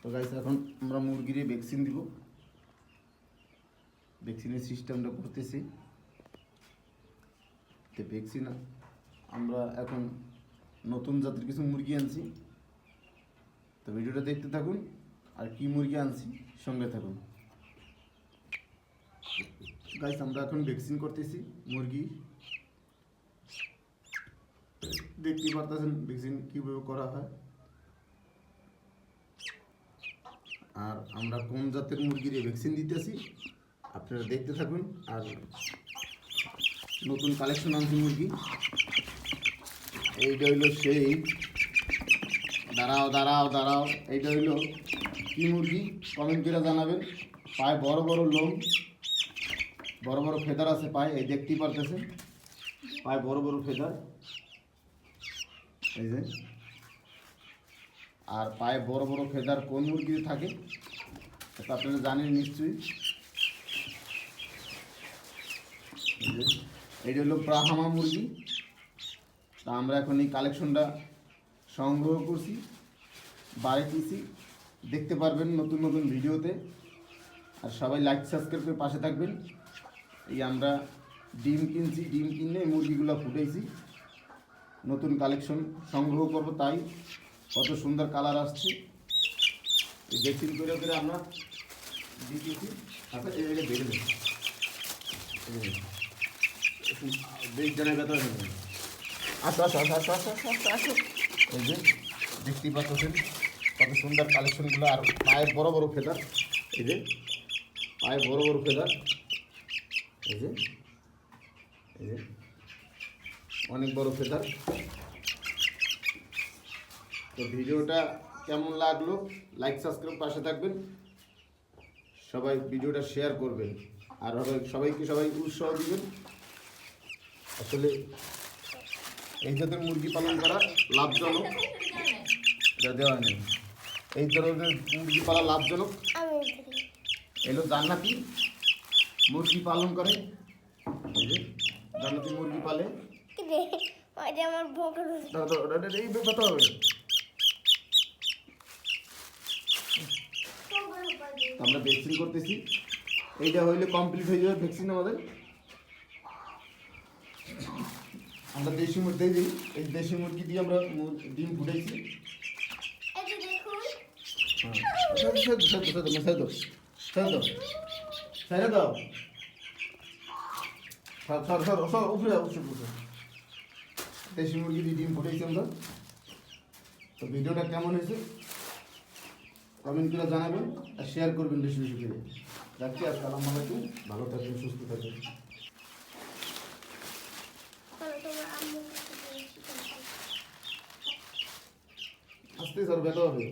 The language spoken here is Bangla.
তো গাইস এখন আমরা মুরগিরে ভ্যাকসিন দিব। ভ্যাকসিনের সিস্টেমটা করতেছি। তো ভ্যাকসিন আমরা এখন নতুন জাতের কিছু মুরগি আনছি। তো ভিডিওটা দেখতে থাকুন, আর কি মুরগি আনছি, সঙ্গে থাকুন। গাইস আমরা এখন ভ্যাকসিন করতেছি মুরগি। দেখতেই পারতেছেন ভ্যাকসিন কীভাবে করা হয়। আর আমরা কোন জাতের মুরগির ভ্যাকসিন দিতেছি, আপনারা দেখতে থাকুন। আর নতুন কালেকশন আনছি মুরগি। এইটা হইল সেই। দাঁড়াও দাঁড়াও দাঁড়াও। এইটা হইল কি মুরগি? কমেন্ট করে জানাবেন। পায়ে বড় বড় লোম, বড় বড় ফেদার আছে পায়ে, এই দেখতেই পারতেছে পায়ে বড় বড় ফেদার। এই যে। আর পায়ে বড় বড় ফেদার কোন মুরগিতে থাকে তা আপনারা জানেন নিশ্চয়ই। এই এইটা হলো প্রাহামা মুরগি। তা আমরা এখন এই কালেকশনটা সংগ্রহ করছি বাড়িতেছি দেখতে পারবেন নতুন নতুন ভিডিওতে। আর সবাই লাইক সাবস্ক্রাইব করে পাশে থাকবেন। এই আমরা ডিম কিনছি, ডিম কিনে এই মুরগিগুলো ফুটেছি নতুন কালেকশন সংগ্রহ করব তাই। কত সুন্দর কালার আসছে। বেসিন করে করে আমরা দিয়েছি এই জায়গায় দেবো পাচ্ছেন কত সুন্দর কালেকশনগুলো, আর পায়ে বড় বড় ফেদার। এই যে পায়ে বড় বড় ফেদার। এই যে অনেক বড় ফেদার। তো ভিডিওটা কেমন লাগল? লাইক সাবস্ক্রাইব পাশে থাকবেন। সবাই ভিডিওটা শেয়ার করবেন। আর সবাই- সবাইকে সবাই উৎসাহ দিবেন। আসলে এই জাতের মুরগি পালন করা লাভজনক। এটা দেওয়া নেই। এই ধরনের মুরগি পালা লাভজনক। এলো জান্নাতি মুরগি পালন করে। জান্নাতি মুরগি পালে। আমার এই ব্যাপারটা হবে আমরা ভ্যাকসিন করতেছি। এইটা হইলে কমপ্লিট হয়ে যাবে ভ্যাকসিন আমাদের। আমরা দেশি মুরগি দিই। এই দেশি মুরগি দিয়ে আমরা ডিম ফুটাইছি। দেশি মুরগি দিয়ে ডিম ফুটাইছি আমরা। তো ভিডিওটা কেমন হয়েছে? কমেন্ট করে জানাবেন আর শেয়ার করবেন বেশি বেশি করে। রাখছি আসসালামু আলাইকুম। ভালো থাকবেন সুস্থ থাকবেন। আস্তে স্যার ব্যথা হবে।